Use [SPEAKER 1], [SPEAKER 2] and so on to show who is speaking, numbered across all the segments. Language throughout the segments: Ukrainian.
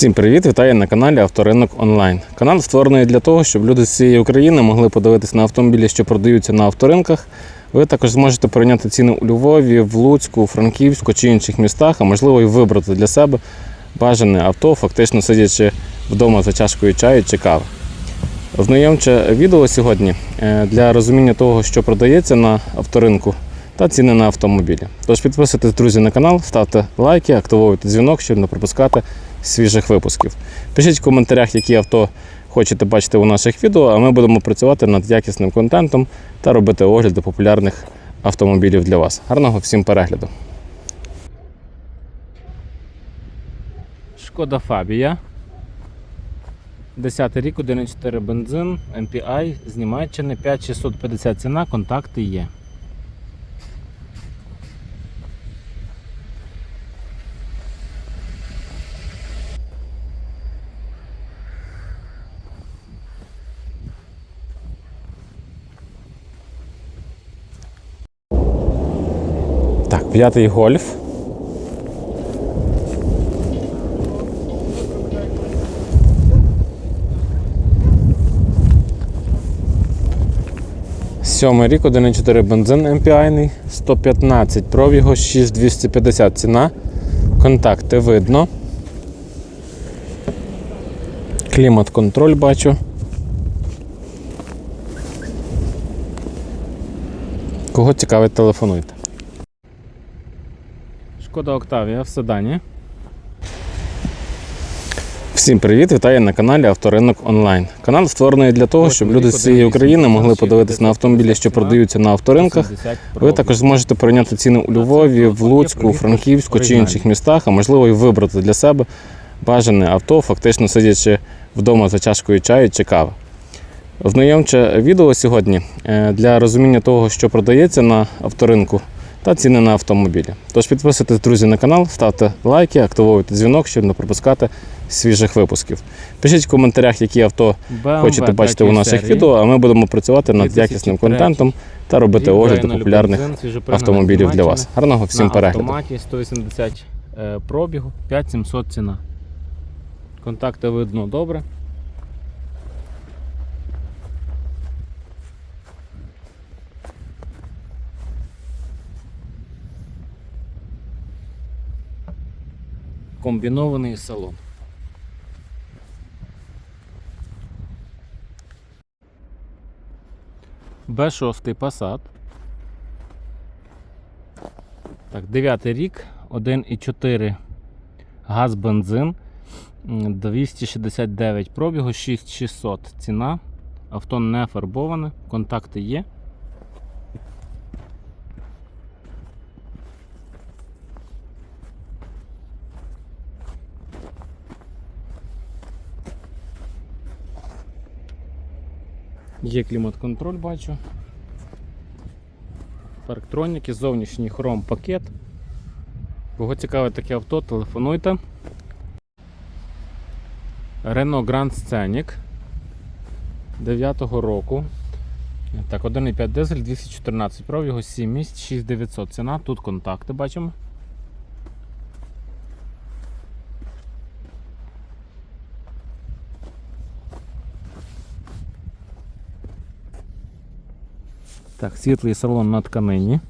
[SPEAKER 1] Всім привіт! Вітаю на каналі Авторинок Онлайн. Канал створений для того, щоб люди з всієї України могли подивитися на автомобілі, що продаються на авторинках. Ви також зможете порівняти ціни у Львові, в Луцьку, Франківську чи інших містах, а можливо і вибрати для себе бажане авто, фактично сидячи вдома за чашкою чаю чи кави. Знайомче відео сьогодні е, для розуміння того, що продається на авторинку та ціни на автомобілі. Тож підписуйтесь, друзі, на канал, ставте лайки, активуйте дзвінок, щоб не пропускати свіжих випусків. Пишіть в коментарях, які авто хочете бачити у наших відео, а ми будемо працювати над якісним контентом та робити огляди популярних автомобілів для вас. Гарного всім перегляду. Шкода Фабія. 10 рік, 1,4 бензин, MPI з Німеччини, 5650 ціна, контакти є. Так, п'ятий гольф. Сьомий рік, 1,4 бензин MPI, 115 пробігу, 6250 ціна. Контакти видно. Клімат-контроль бачу. Кого цікавить, телефонуйте. Шкода Октавія в седані. Всім привіт! Вітаю на каналі Авторинок Онлайн. Канал створений для того, щоб люди з всієї України могли подивитися на автомобілі, що продаються на авторинках. Ви також зможете порівняти ціни у Львові, в Луцьку, Франківську чи інших містах, а можливо і вибрати для себе бажане авто, фактично сидячи вдома за чашкою чаю чи кави. Знайомче відео сьогодні е, для розуміння того, що продається на авторинку та ціни на автомобілі. Тож підписуйтесь, друзі, на канал, ставте лайки, активуйте дзвінок, щоб не пропускати свіжих випусків. Пишіть в коментарях, які авто хочете бачити у наших відео, а ми будемо працювати над якісним контентом та робити огляди популярних автомобілів для вас. Гарного всім
[SPEAKER 2] на
[SPEAKER 1] перегляду.
[SPEAKER 2] автоматі 180 е, пробігу, 5700 ціна. Контакти видно добре. Комбінований салон. Б6 Passat. Так, 9 рік, 1,4 газ бензин, м, 269 пробігу, 6600 ціна. Авто не фарбоване, контакти є. Є клімат-контроль, бачу. Парктроніки, зовнішній хром пакет. Кого цікавить таке авто, телефонуйте. Renault Grand Scenic 9 року. Так, 1,5 дизель, 214 пробігу, 7 місць, 6900 ціна. Тут контакти бачимо. Так, світлий салон на тканині.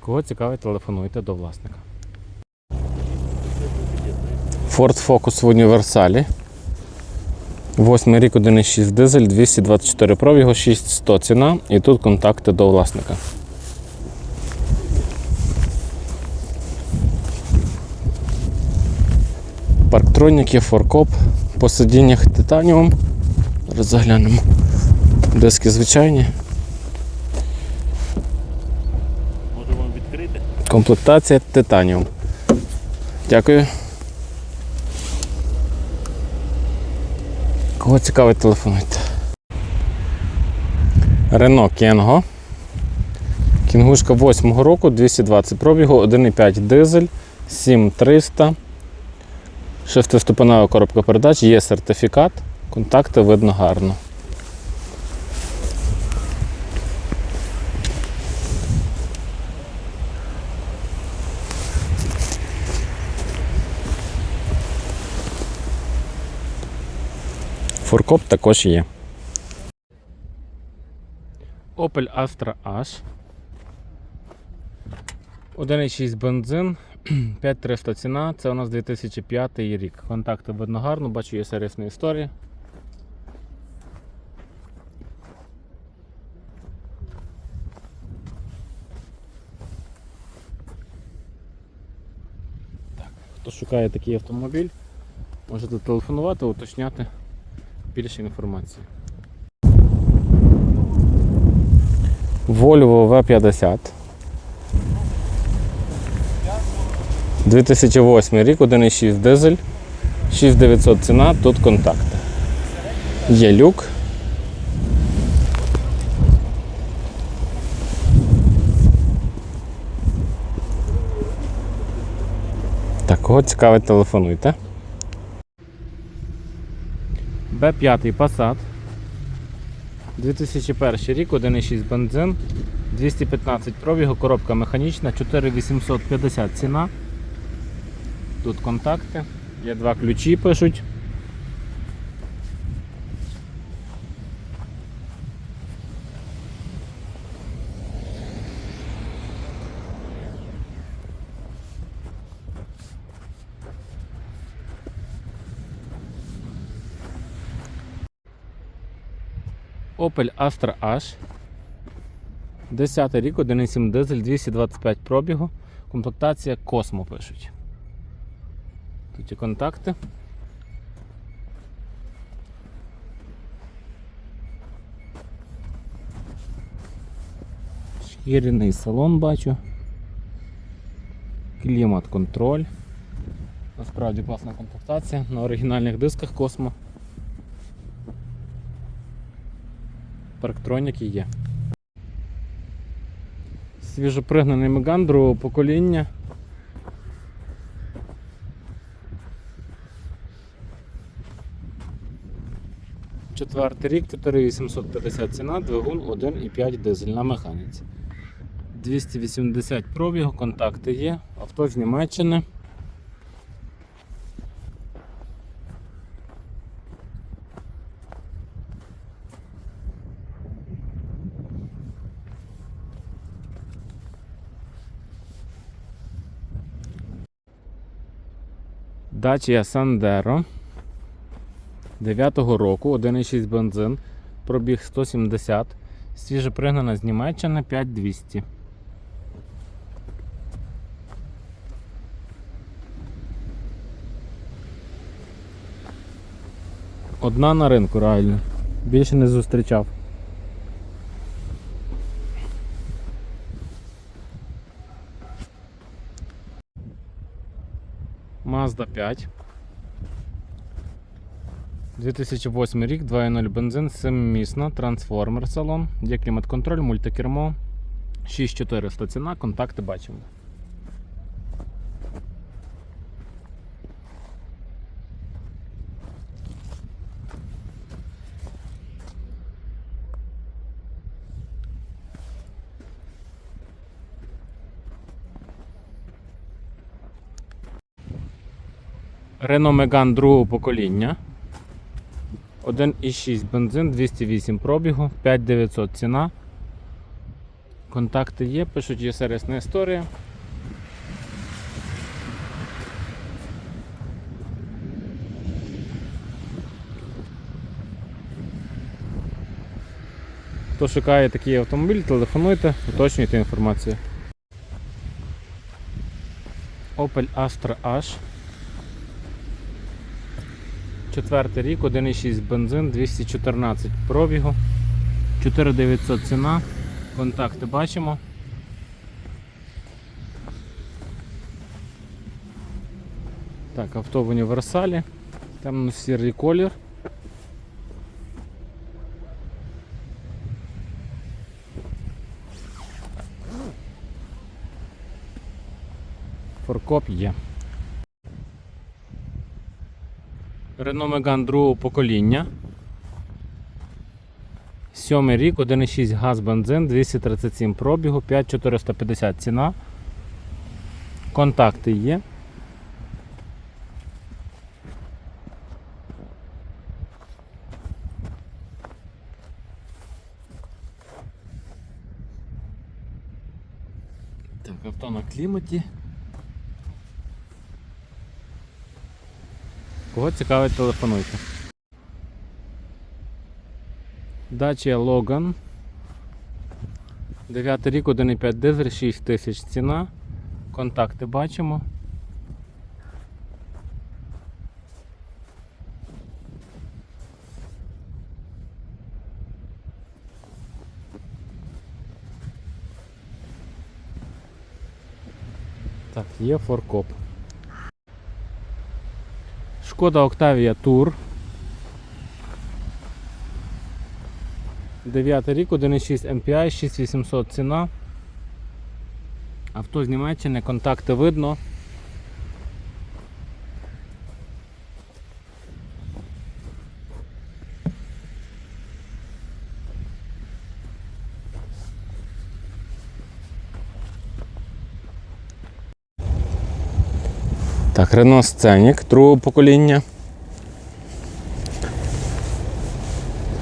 [SPEAKER 2] Кого цікавить, телефонуйте до власника.
[SPEAKER 1] Ford Focus в універсалі. Восьмий рік 1,6 дизель, 224 пробігу, 6100 ціна. І тут контакти до власника. Парктроніки, форкоп, по сидіннях титаніум. Зараз заглянемо. Диски звичайні.
[SPEAKER 3] Може вам відкрити?
[SPEAKER 1] Комплектація титаніум. Дякую. Кого цікавить, телефонуйте. Рено Кенго. Кінгушка 8 року, 220 пробігу, 1,5 дизель, 7300. Шестиступенева коробка передач, є сертифікат, контакти видно гарно.
[SPEAKER 4] Фуркоп також є.
[SPEAKER 1] Opel Astra H. 1,6 бензин. 5300 ціна, це у нас 2005 рік. Контакти видно гарно, бачу, є сервісна історія. Так, Хто шукає такий автомобіль, можете телефонувати, уточняти більше інформації.
[SPEAKER 4] Volvo V50. 2008 рік, 1,6 дизель, 6900 ціна, тут контакти. Є люк. Так, кого цікавить, телефонуйте.
[SPEAKER 1] Б5 Passat. 2001 рік, 1,6 бензин, 215 пробігу, коробка механічна, 4850 ціна. Тут контакти. Є два ключі пишуть. Opel Astra H. 10 рік, 1,7 дизель, 225 пробігу. Комплектація Космо пишуть. Тут і контакти. Шкіряний салон бачу. Клімат-контроль. Насправді класна комплектація на оригінальних дисках Космо. Парктроніки є. Свіжопригнаний Меган другого покоління. Четвертий рік, 4850 ціна, двигун 1,5 дизель на механіці. 280 пробігу, контакти є, авто з Німеччини. Dacia Sandero 9-го року, 1,6 бензин, пробіг 170, свіже пригнана з Німеччини 5200. Одна на ринку реально. Більше не зустрічав. Mazda 5. 2008 рік, 2.0 бензин, 7-місна, трансформер салон, є клімат-контроль, мультикермо, 6400 ціна, контакти бачимо. Renault Megane другого покоління. 1,6 бензин, 208 пробігу, 5900 ціна. Контакти є, пишуть, є сервісна історія. Хто шукає такий автомобіль, телефонуйте, уточнюйте інформацію. Opel Astra H. Четвертий рік, 1,6 бензин, 214 пробігу, 4900 ціна, контакти бачимо. Так, авто в універсалі, темно-сірий колір. Форкоп є. Renault Megane другого покоління. Сьомий рік, 1,6 газ бензин, 237 пробігу, 5450 ціна. Контакти є. Так, авто на кліматі. Кого цікавить, телефонуйте. Dacia Logan. 9 рік, 1,5 дизель, 6 тисяч ціна. Контакти бачимо. Так, є форкоп. Шкода Октавія Тур. 9 рік, 1,6 MPI, 6800 ціна. Авто з Німеччини, контакти видно.
[SPEAKER 5] Так, Renault Scenic другого покоління.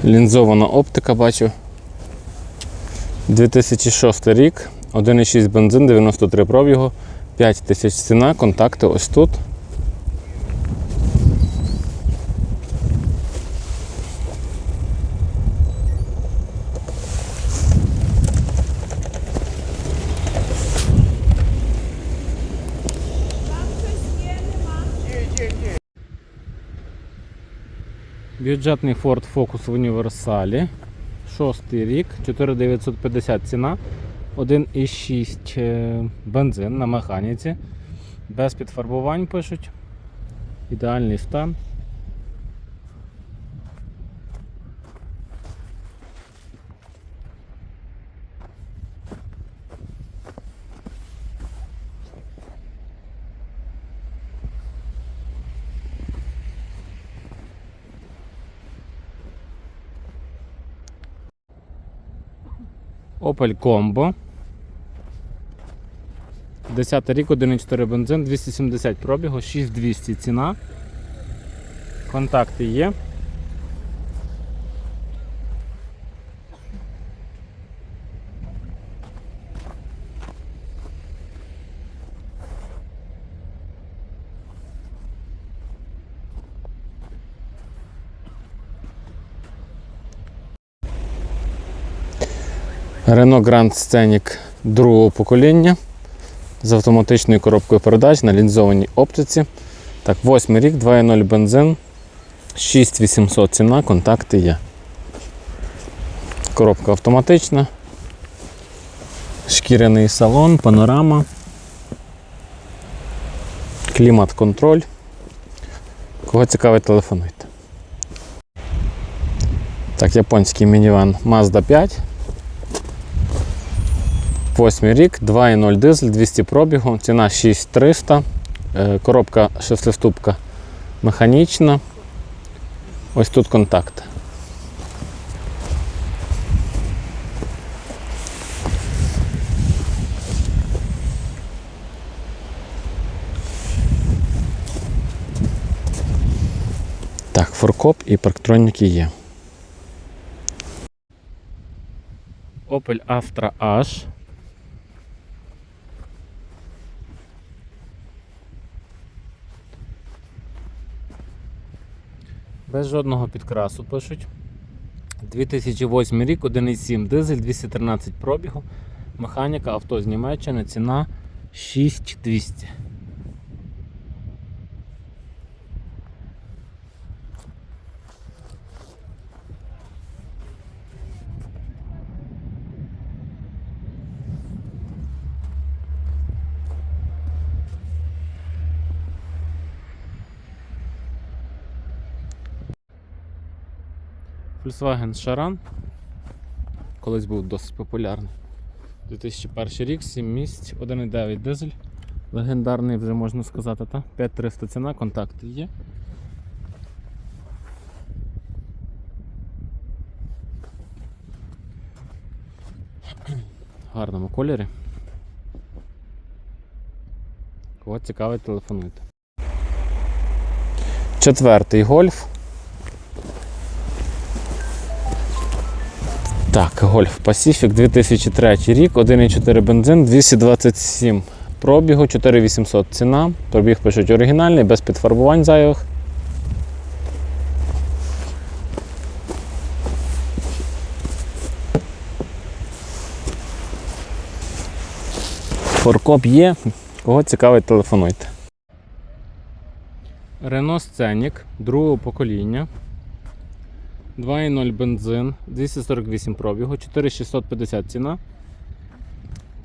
[SPEAKER 5] Лінзована оптика бачу. 2006 рік, 1,6 бензин, 93 пробігу, 5 тисяч ціна, контакти ось тут.
[SPEAKER 1] Бюджетний Ford Focus в універсалі. Шостий рік, 4950 ціна. 1,6 е, бензин на механіці. Без підфарбувань пишуть. Ідеальний стан. Opel Combo. 10 рік, 1,4 бензин, 270 пробігу, 6200 ціна. Контакти є.
[SPEAKER 5] Renault Grand Scenic другого покоління з автоматичною коробкою передач на лінзованій оптиці. Так, 8 рік, 2.0 бензин, 6800 ціна, контакти є. Коробка автоматична. Шкіряний салон, панорама. Клімат-контроль. Кого цікавить, телефонуйте. Так, японський мініван Mazda 5. Восьмий рік, 2,0 дизель, 200 пробігу, ціна 6300, е, коробка шестиступка механічна. Ось тут контакт. Так, форкоп і парктроніки є.
[SPEAKER 1] Opel Astra H. Без жодного підкрасу пишуть. 2008 рік, 1,7 дизель, 213 пробігу. Механіка авто з Німеччини, ціна 6200. Volkswagen Charan. Колись був досить популярний. 2001 рік, 7 місць, 1,9 дизель. Легендарний вже можна сказати, та? 5300 ціна, контакти є. В гарному кольорі. Кого цікавить, телефонуйте.
[SPEAKER 5] Четвертий гольф.
[SPEAKER 1] Так, Golf Pacific 2003 рік, 1,4 бензин, 227 пробігу, 4800 ціна. Пробіг пишуть оригінальний, без підфарбувань зайвих. Форкоп є. Кого цікавить, телефонуйте.
[SPEAKER 2] Renault Scenic другого покоління. 2.0 бензин, 248 пробігу, 4650 ціна.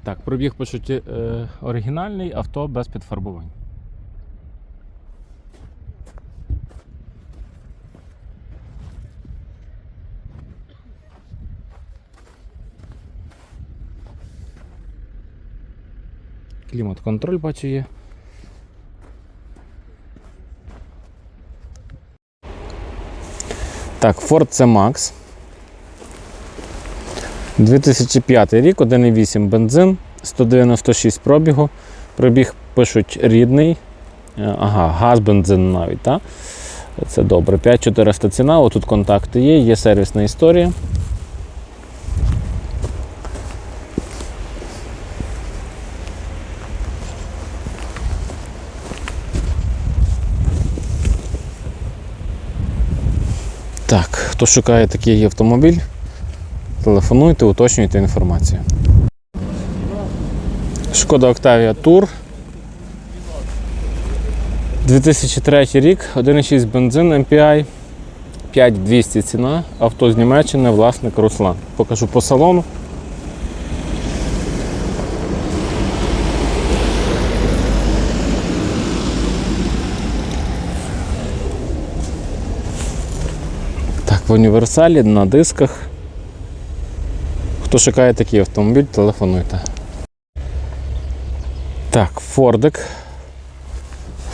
[SPEAKER 2] Так, пробіг пишуть е, оригінальний, авто без підфарбувань. Клімат-контроль бачу є.
[SPEAKER 1] Так, Ford C-Max. 2005 рік, 1,8 бензин, 196 пробігу. Пробіг пишуть рідний. Е, Ага, газ, бензин навіть, так? Це добре. 5400 ціна, отут контакти є, є сервісна історія. Так, хто шукає такий автомобіль, телефонуйте, уточнюйте інформацію. Шкода Octavia Tour. 2003 рік, 1,6 бензин MPI, 5200 ціна, авто з Німеччини, власник Руслан. Покажу по салону. В універсалі на дисках. Хто шукає такий автомобіль, телефонуйте. Так, Фордик.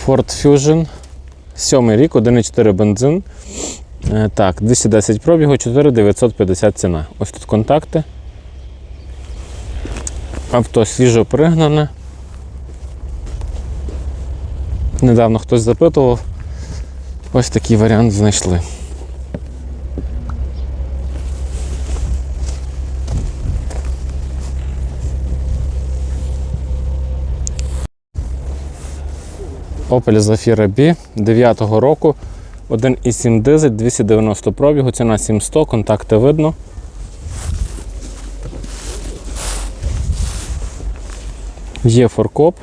[SPEAKER 1] Ford Fusion. Сьомий рік, 1,4 бензин. Е, Так, 210 пробігу, 4950 ціна. Ось тут контакти. Авто свіжо пригнане. Недавно хтось запитував. Ось такий варіант знайшли. Opel Zafira B 9 року, 1,7 дизель, 290 пробігу, ціна 700, контакти видно. Є форкоп.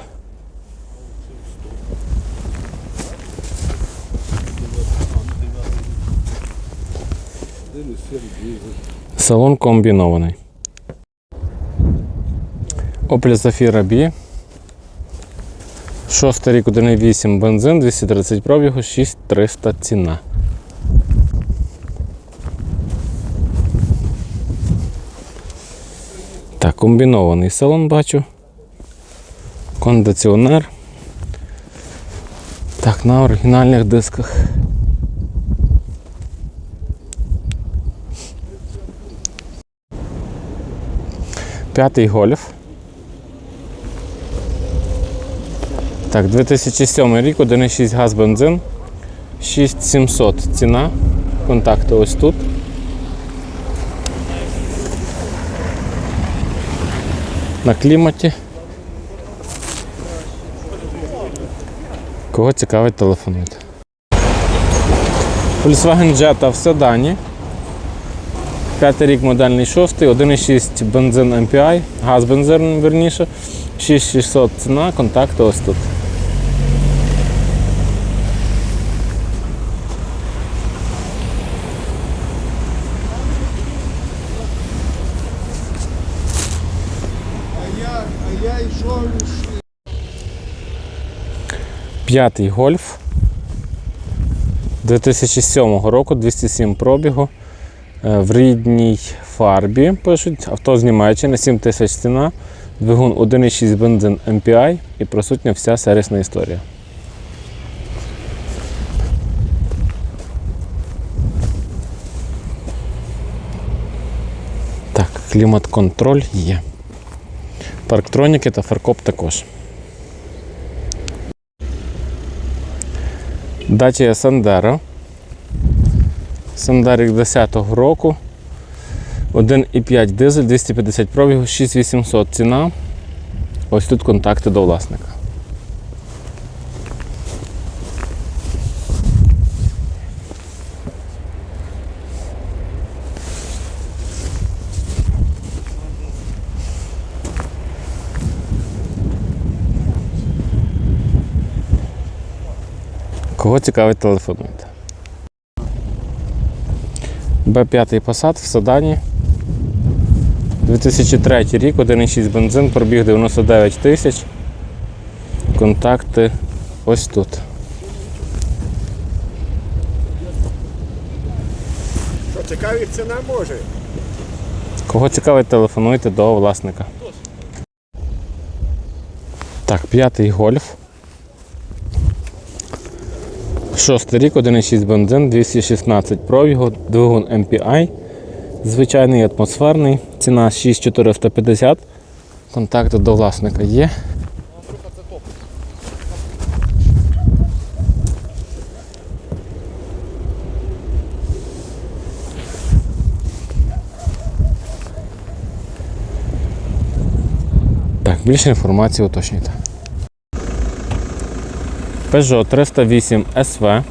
[SPEAKER 1] Салон комбінований. Opel Zafira B Шостий рік 1,8 бензин, 230 пробігу, 6300 ціна. Так, комбінований салон бачу. Кондиціонер. Так, на оригінальних дисках. П'ятий гольф. Так, 2007 рік, 1,6 газ бензин, 6700 ціна. Контакти ось тут. На кліматі. Кого цікавить, телефонуйте. Volkswagen Jetta в седані. П'ятий рік модельний шостий, 1,6 бензин MPI, газ бензин верніше, 6600 ціна, контакти ось тут. П'ятий гольф 2007 року, 207 пробігу. Е, В рідній фарбі пишуть. Авто з Німеччини, 7 тисяч ціна, двигун 1,6 бензин MPI і присутня вся сервісна історія. Так, клімат-контроль є. Парктроніки та фаркоп також. Дача Сандера. Сандарік 10-го року. 1,5 дизель, 250 пробігу, 6800 ціна. Ось тут контакти до власника. Кого цікавить, телефонуйте. Б5 Passat в Седані. 2003 рік, 1,6 бензин, пробіг 99 тисяч. Контакти ось тут.
[SPEAKER 6] Що цікавить ціна може?
[SPEAKER 1] Кого цікавить, телефонуйте до власника. Так, п'ятий гольф. Шостий рік, 1,6 бензин, 216 пробігу, двигун MPI. Звичайний атмосферний. Ціна 6450. Контакти до власника є. Так, більше інформації уточнюйте. Peugeot 308 SV.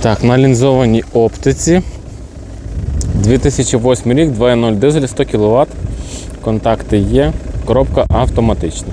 [SPEAKER 1] Так, на лінзованій оптиці. 2008 рік, 2.0 дизель, 100 кВт. Контакти є. Коробка автоматична.